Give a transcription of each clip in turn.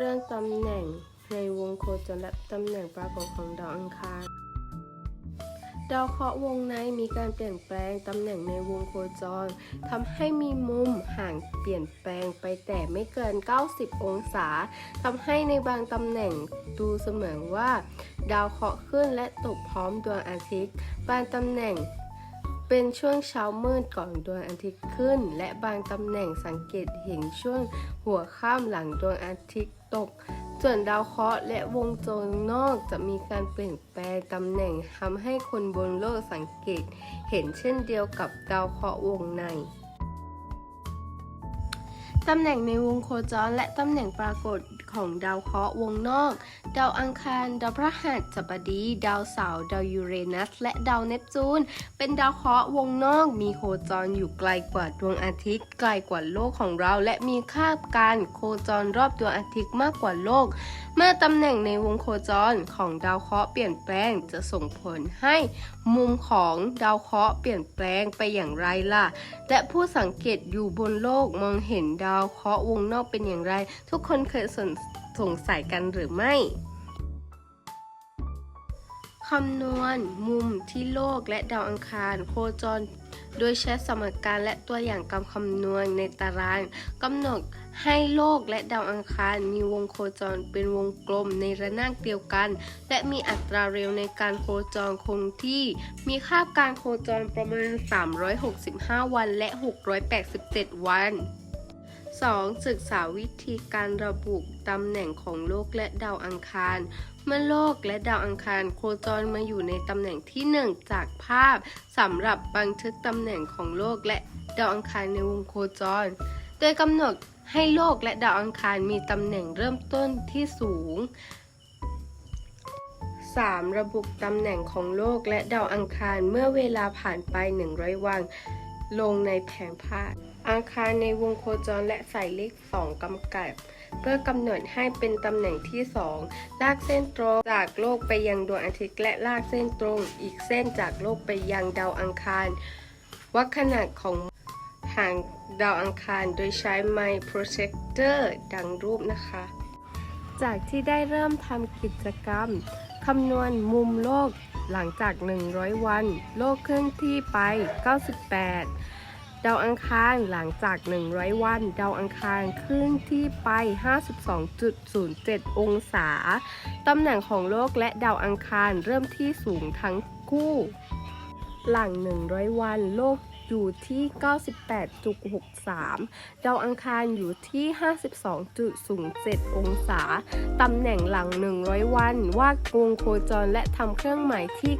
เรื่องตำแหน่งในวงโคจรและตำแหน่งปรากฏของดาวอังคารดาวเคราะห์วงในมีการเปลี่ยนแปลงตำแหน่งในวงโคจรทำให้มีมุมห่างเปลี่ยนแปลงไปแต่ไม่เกิน 90 องศาทำให้ในบางตำแหน่งดูเสมือนว่า ดาวเคราะห์ขึ้นและตกพร้อมดวงอาทิตย์ บางตำแหน่ง เป็นช่วงเช้ามืดก่อนดวงอาทิตย์ขึ้น และบางตำแหน่งสังเกตเห็นช่วงหัวค่ำหลังดวงอาทิตย์ตก ส่วนดาวเคราะห์และวงโจรนอกจะมีการเปลี่ยนแปลงตำแหน่งทำให้คนบนโลกสังเกต เห็นเช่นเดียวกับดาวเคราะห์วงในตำแหน่งในวงโคจรและตำแหน่งปรากฏของดาวเคราะห์วงนอกดาวอังคาร ดาวพฤหัสบดี ดาวเสาร์ดาวยูเรนัส และดาวเนปจูน เป็นดาวเคราะห์วงนอก มีโคจรอยู่ไกลกว่าดวงอาทิตย์ ไกลกว่าโลกของเรา และมีค่าการโคจรรอบดวงอาทิตย์มากกว่าโลก เมื่อตำแหน่งในวงโคจรของดาวเคราะห์เปลี่ยนแปลงจะส่งผลให้มุมของดาวเคราะห์เปลี่ยนแปลงไปอย่างไรล่ะ และผู้สังเกตอยู่บนโลกมองเห็นดาวเคราะห์วงนอกเป็นอย่างไร ทุกคนเคยสน สงสัยกันหรือไม่คำนวณมุมที่โลกและดาวอังคาร โคจร โดยใช้สมการและตัวอย่างการคำนวณในตารางกำหนดให้โลกและดาวอังคารมีวงโคจรเป็นวงกลมในระนาบเดียวกัน และมีอัตราเร็วในการโคจรคงที่ มีค่าการโคจรประมาณ 365 วันและ 687 วัน 2. ศึกษาวิธีการระบุตำแหน่งของโลกและดาวอังคาร เมื่อโลกและดาวอังคารโคจรมาอยู่ในตำแหน่งที่ 1 จากภาพสำหรับบันทึกตำแหน่งของโลกและดาวอังคารในวงโคจร โดยกำหนดให้โลกและดาวอังคารมีตำแหน่งเริ่มต้นที่สูง 3. ระบุตำแหน่งของโลกและดาวอังคารเมื่อเวลาผ่านไป 100 วัน ลงในแผงภาอังคารในวงโคจรและใส่เลข2กำกับ เพื่อกำหนดให้เป็นตำแหน่งที่ 2 ลากเส้นตรงจากโลกไปยังดวงอาทิตย์และลากเส้นตรง อีกเส้นจากโลกไปยังดาวอังคารวัดขนาดของห่างดาวอังคารโดยใช้ไมโครเจคเตอร์ดังรูปนะคะ จากที่ได้เริ่มทำกิจกรรมคำนวณมุมโลก หลังจาก 100 วัน โลกเคลื่อนที่ไป 98 ดาวอังคารหลังจาก 100 วัน ดาวอังคารเคลื่อนที่ไป 52.07 องศา ตำแหน่งของโลกและดาวอังคารเริ่มที่สูงทั้งคู่ หลัง 100 วันโลก อยู่ที่ 98.63 ดาวอังคารอยู่ที่ 52.07 องศา ตำแหน่งหลัง 100 วัน ว่าดวงโคจรและทำเครื่องหมายที่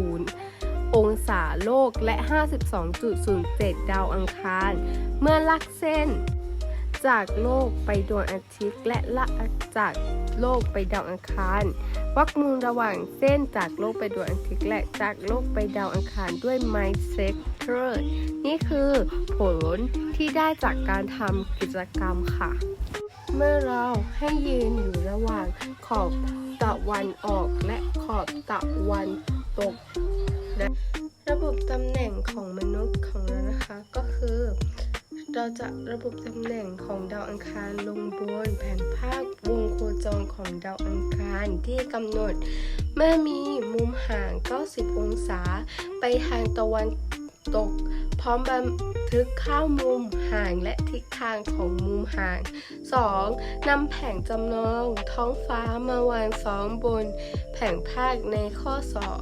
98.60 องศาโลกและ 52.07 ดาวอังคาร เมื่อลักเส้น จากโลกไปดวงอาทิตย์และละจาก โลกไปดาวอังคาร วักมุมระหว่างเส้นจากโลกไปดวงอาทิตย์และจากโลกไปดาวอังคารด้วยไมเซกเตอร์นี่คือผลที่ได้จากการทำกิจกรรมค่ะ เมื่อเราให้ยืนอยู่ระหว่างขอบตะวันออกและขอบตะวันตก ระบบตำแหน่งของมนุษย์ของเรานะคะก็คือ เราจะระบุตำแหน่งของดาวอังคารลงบนแผนภาพวงโคจรของดาวอังคารที่กำหนด เมื่อมีมุมห่าง 90 องศา ไปทางตะวัน ตก พร้อมบันทึกข้าวมุมห่างและทิศทางของมุมห่าง 2. นำแผงจำลองท้องฟ้ามาวางซ้อมบน แผงภาคในข้อ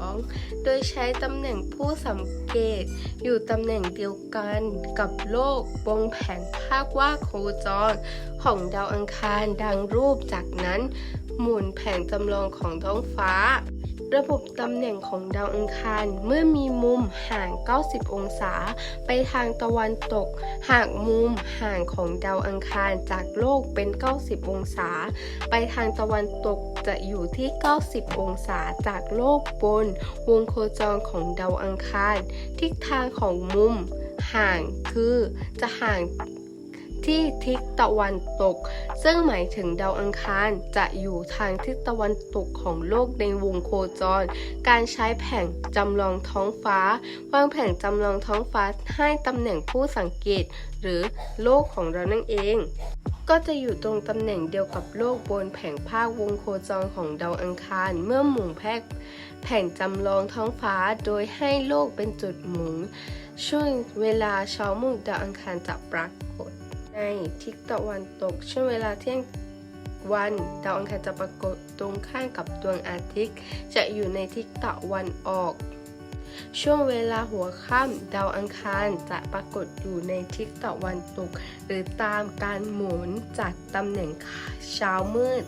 2 โดยใช้ตำแหน่งผู้สังเกต อยู่ตำแหน่งเดียวกันกับโลกบนแผนภาคว่าโคจร ของดาวอังคารดังรูปจากนั้น หมุนแผงจำลองของท้องฟ้า ระบบตำแหน่งของดาวอังคาร เมื่อมีมุมห่าง 90 องศา ไปทางตะวันตก หากมุมห่างของดาวอังคารจากโลกเป็น 90 องศา ไปทางตะวันตกจะอยู่ที่ 90 องศาจากโลกบน วงโคจรของดาวอังคาร ทิศทางของมุมห่างคือจะห่าง ที่ทิศตะวันตก ซึ่งหมายถึงดาวอังคารจะอยู่ทางทิศตะวันตกของโลกในวงโคจร การใช้แผงจำลองท้องฟ้าวางแผงจำลองท้องฟ้าให้ตำแหน่งผู้สังเกต หรือโลกของเรานั่นเองก็จะอยู่ตรงตำแหน่งเดียวกับโลกบนแผงภาควงโคจรของดาวอังคาร เมื่อหมุนแพกแผงจำลองท้องฟ้าโดยให้โลกเป็นจุดหมุนช่วงเวลาเช้ามืดดาวอังคารจะปรากฏ ในทิศตะวันตก ช่วงเวลาเที่ยงวันดาวอังคารจะปรากฏตรงข้างกับดวงอาทิตย์ จะอยู่ในทิศตะวันออก ช่วงเวลาหัวค่ำดาวอังคารจะปรากฏอยู่ในทิศตะวันตก หรือตามการหมุนจากตำแหน่งเช้ามืด